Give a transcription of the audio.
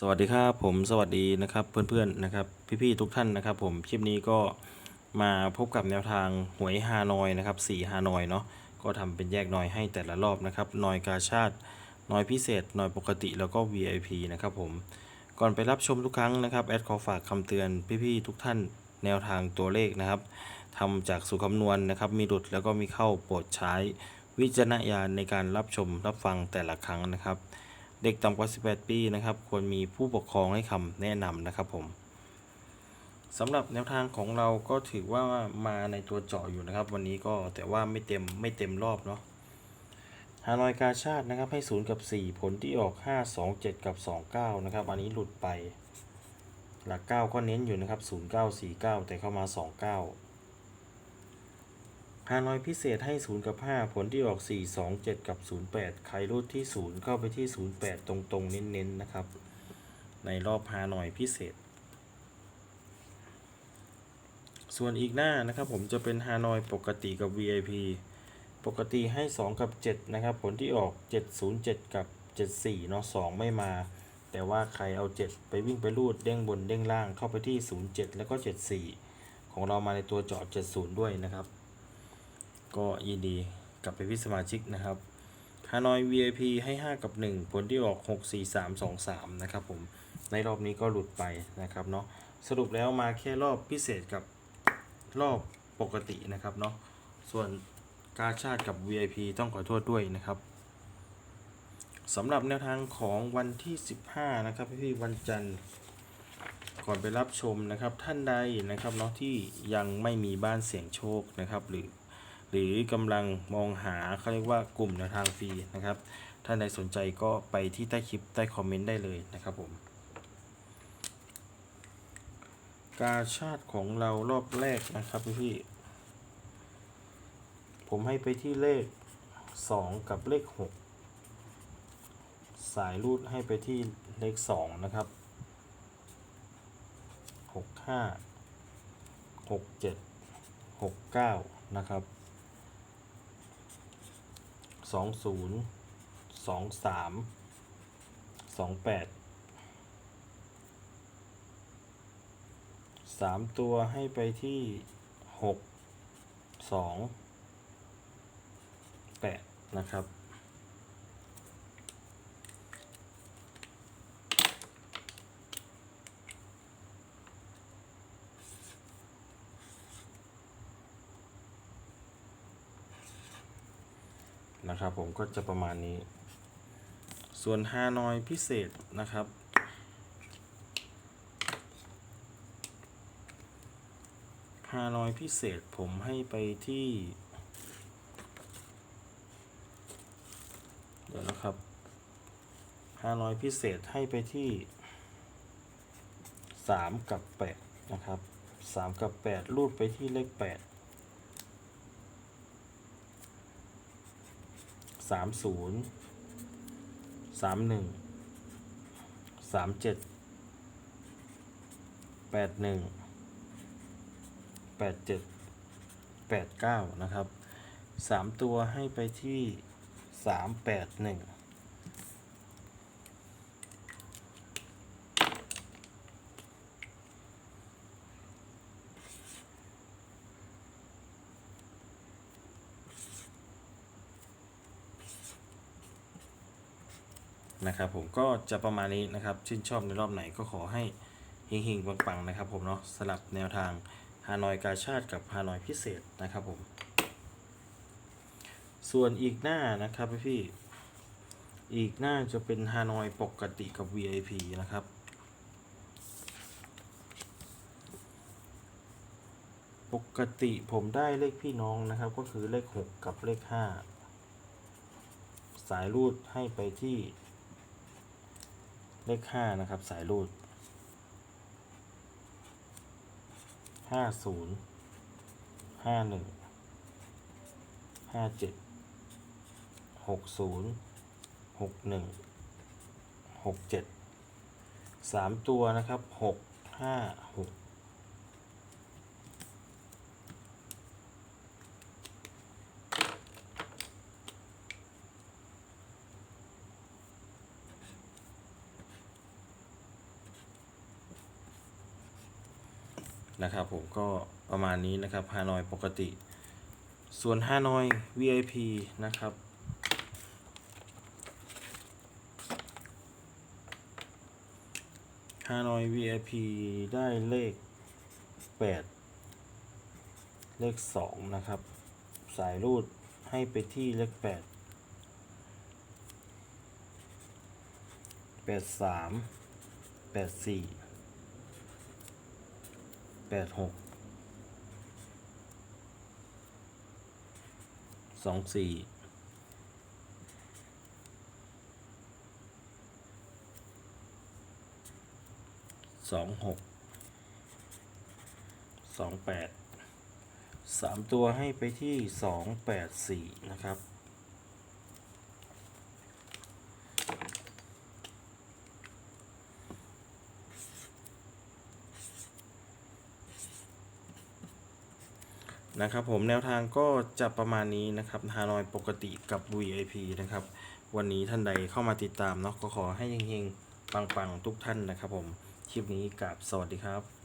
สวัสดีครับผมสวัสดีนะครับเพื่อนๆนะครับพี่ๆทุกท่านนะครับผมคลิปนี้ก็มาพบกับแนวทางหวยฮานอยนะครับสี่ฮานอยเนาะก็ทำเป็นแยกนอยให้แต่ละรอบนะครับนอยกาชาตินอยพิเศษนอยปกติแล้วก็ VIP นะครับผมก่อนไปรับชมทุกครั้งนะครับแอดขอฝากคำเตือนพี่ๆทุกท่านแนวทางตัวเลขนะครับทำจากสูตรคำนวณนะครับมีดุดแล้วก็มีเข้าโปรดใช้วิจารณญาณในการรับชมรับฟังแต่ละครั้งนะครับ เด็กต่ำกว่า 18 ปีนะครับ ควรมีผู้ปกครองให้คำแนะนำนะครับผมสำหรับแนวทางของเราก็ถือว่ามาในตัวเจาะอยู่นะครับ วันนี้ก็แต่ว่าไม่เต็มไม่เต็มรอบเนาะฮานอยกาชาตินะครับให้ 0 กับ 4 ผลที่ออก 5 2 7 กับ 29 นะครับ อันนี้หลุดไป หลัก 9 ก็เน้นอยู่นะครับ 0 9 4 9 แต่เข้ามา 29 ฮานอยพิเศษให้ 0 กับ 5 ผลที่ออก 4 2 7 กับ 08 ใครรูดที่ 0 เข้าไปที่ 08 ตรงๆ เน้นๆ นะครับ ในรอบฮานอยพิเศษ ส่วนอีกหน้านะครับผมจะเป็นฮานอยปกติกับ VIP ปกติให้ 2 กับ 7 นะครับ ผลที่ออก 707 กับ 74เนาะ2ไม่มา แต่ว่าใครเอา 7 ไปวิ่งไปรูดเด้งบนเด้งล่างเข้าไปที่ 07 แล้วก็ 74 ของเรามาในตัวเจาะ70 ด้วยนะครับ ก็ยินดีกับไปพี่สมาชิกนะครับฮานอย VIP ให้ 5 กับ 1 ผลที่ออก 6 4 3 2 3 นะครับผม ในรอบนี้ก็หลุดไปนะครับเนาะ สรุปแล้วมาแค่รอบพิเศษกับรอบปกตินะครับเนาะ ส่วนกาชาติกับ VIP ต้องขอโทษด้วยนะครับสำหรับแนวทางของวันที่ 15 นะครับพี่วันจันทร์ ก่อนไปรับชมนะครับท่านใดนะครับเนาะที่ยังไม่มีบ้านเสี่ยงโชคนะครับหรือ หรือกำลังมองหาเขาเรียกว่ากลุ่มแนวทางฟรีนะครับท่านใดสนใจก็ไปที่ใต้คลิปใต้คอมเมนต์ได้เลยนะครับผม กาชาติของเรารอบแรกนะครับพี่ผมให้ไปที่เลข 2 กับเลข 6 สายรูดให้ไปที่เลข 2 นะครับ 6 5 6 7 6 9 นะครับ สองศูนย์สองสามสองแปดสามตัวให้ไปที่หกสองแปดนะครับ นะครับ ผมก็จะประมาณนี้ ส่วนฮานอยพิเศษนะครับ ฮานอยพิเศษผมให้ไปที่ เดี๋ยวนะครับ ฮานอยพิเศษให้ไปที่3กับ8นะครับ3กับ8รูดไปที่เลข8 สามศูนย์สามหนึ่งสามเจ็ดแปดหนึ่งแปดเจ็ดแปดเก้านะครับสามตัวให้ไปที่สามแปดหนึ่ง นะครับผมก็จะประมาณนี้นะครับชื่นชอบในรอบไหนก็ขอให้เฮงๆปังๆนะครับผมเนาะสลับแนวทางฮานอยกาชาติกับฮานอยพิเศษนะครับผม ส่วนอีกหน้านะครับพี่ๆอีกหน้าจะเป็นฮานอยปกติกับ VIP นะครับ ปกติผมได้เลขพี่น้องนะครับ ก็คือเลข 6 กับเลข 5 สายรูดให้ไปที่ เลขห้านะครับ สายรูดห้าศูนย์ห้าหนึ่งห้าเจ็ดหกศูนย์หกหนึ่งหกเจ็ดสามตัวนะครับหกห้าหก นะครับผมก็ประมาณนี้นะครับฮานอยปกติ ส่วนฮานอย VIP นะครับ ฮานอย VIP ได้เลข 8 เลข 2 นะครับ สายรูดให้ไปที่เลข 8 8 3 8 4 8 6 2 4สองหกสองแปดสามตัวให้ไปที่สองแปดสี่นะครับ นะครับผมแนวทางก็จะประมาณนี้นะครับฮานอยปกติกับ VIP นะครับ วันนี้ท่านใดเข้ามาติดตามเนาะก็ขอให้เฮงๆปังๆ ทุกท่านนะครับผม คลิปนี้กับสวัสดีครับ